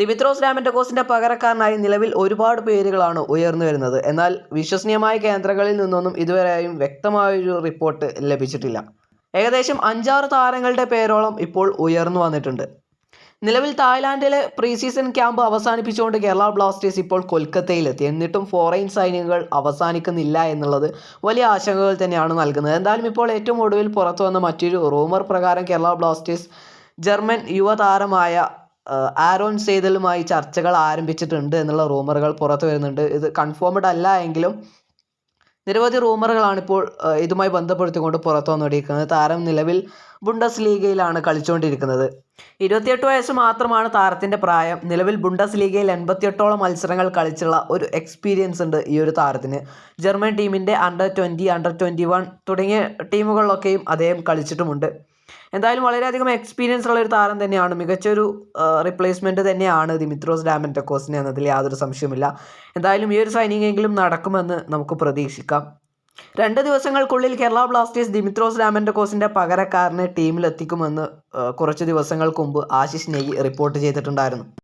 Dimitrios ഡാമൻഡക്കോസിന്റെ പകരക്കാരനായി നിലവിൽ ഒരുപാട് പേരുകളാണ് ഉയർന്നു വരുന്നത്. എന്നാൽ വിശ്വസനീയമായ കേന്ദ്രങ്ങളിൽ നിന്നൊന്നും ഇതുവരെയും വ്യക്തമായൊരു റിപ്പോർട്ട് ലഭിച്ചിട്ടില്ല. ഏകദേശം അഞ്ചാറ് താരങ്ങളുടെ പേരോളം ഇപ്പോൾ ഉയർന്നു വന്നിട്ടുണ്ട്. നിലവിൽ തായ്ലാൻഡിലെ പ്രീ സീസൺ ക്യാമ്പ് അവസാനിപ്പിച്ചുകൊണ്ട് കേരള ബ്ലാസ്റ്റേഴ്സ് ഇപ്പോൾ കൊൽക്കത്തയിലെത്തി. എന്നിട്ടും ഫോറിൻ സൈനികങ്ങൾ അവസാനിക്കുന്നില്ല എന്നുള്ളത് വലിയ ആശങ്കകൾ തന്നെയാണ് നൽകുന്നത്. എന്തായാലും ഇപ്പോൾ ഏറ്റവും ഒടുവിൽ പുറത്തു വന്ന മറ്റൊരു റൂമർ പ്രകാരം കേരള ബ്ലാസ്റ്റേഴ്സ് ജർമ്മൻ യുവതാരമായ ആരോൺ സെയ്തലുമായി ചർച്ചകൾ ആരംഭിച്ചിട്ടുണ്ട് എന്നുള്ള റൂമറുകൾ പുറത്തു വരുന്നുണ്ട്. ഇത് കൺഫേംഡ് അല്ല എങ്കിലും നിരവധി റൂമറുകളാണ് ഇപ്പോൾ ഇതുമായി ബന്ധപ്പെടുത്തിക്കൊണ്ട് പുറത്തു വന്നുകൊണ്ടിരിക്കുന്നത് താരം നിലവിൽ ബുണ്ടസ് ലീഗയിലാണ് കളിച്ചുകൊണ്ടിരിക്കുന്നത്. ഇരുപത്തിയെട്ട് വയസ്സ് മാത്രമാണ് താരത്തിന്റെ പ്രായം. നിലവിൽ ബുണ്ടസ് ലീഗയിൽ എൺപത്തിയെട്ടോളം മത്സരങ്ങൾ കളിച്ചുള്ള ഒരു എക്സ്പീരിയൻസ് ഉണ്ട് ഈ ഒരു താരത്തിന്. ജർമ്മൻ ടീമിന്റെ under twenty under twenty one തുടങ്ങിയ ടീമുകളിലൊക്കെയും അദ്ദേഹം കളിച്ചിട്ടുമുണ്ട്. എന്തായാലും വളരെയധികം എക്സ്പീരിയൻസ് ഉള്ള ഒരു താരം തന്നെയാണ്. മികച്ചൊരു റിപ്ലേസ്മെന്റ് തന്നെയാണ് ദിമിത്രോസ് ഡാമന്റക്കോസിന് എന്നതിൽ യാതൊരു സംശയമില്ല എന്തായാലും ഈ ഒരു സൈനിങ് എങ്കിലും നടക്കുമെന്ന് നമുക്ക് പ്രതീക്ഷിക്കാം. രണ്ട് ദിവസങ്ങൾക്കുള്ളിൽ കേരള ബ്ലാസ്റ്റേഴ്സ് ദിമിത്രോസ് ഡാമന്റക്കോസിന്റെ പകരക്കാരനെ ടീമിലെത്തിക്കുമെന്ന് കുറച്ച് ദിവസങ്ങൾക്ക് മുമ്പ് ആശിഷ് നെയ്യ് റിപ്പോർട്ട് ചെയ്തിട്ടുണ്ടായിരുന്നു.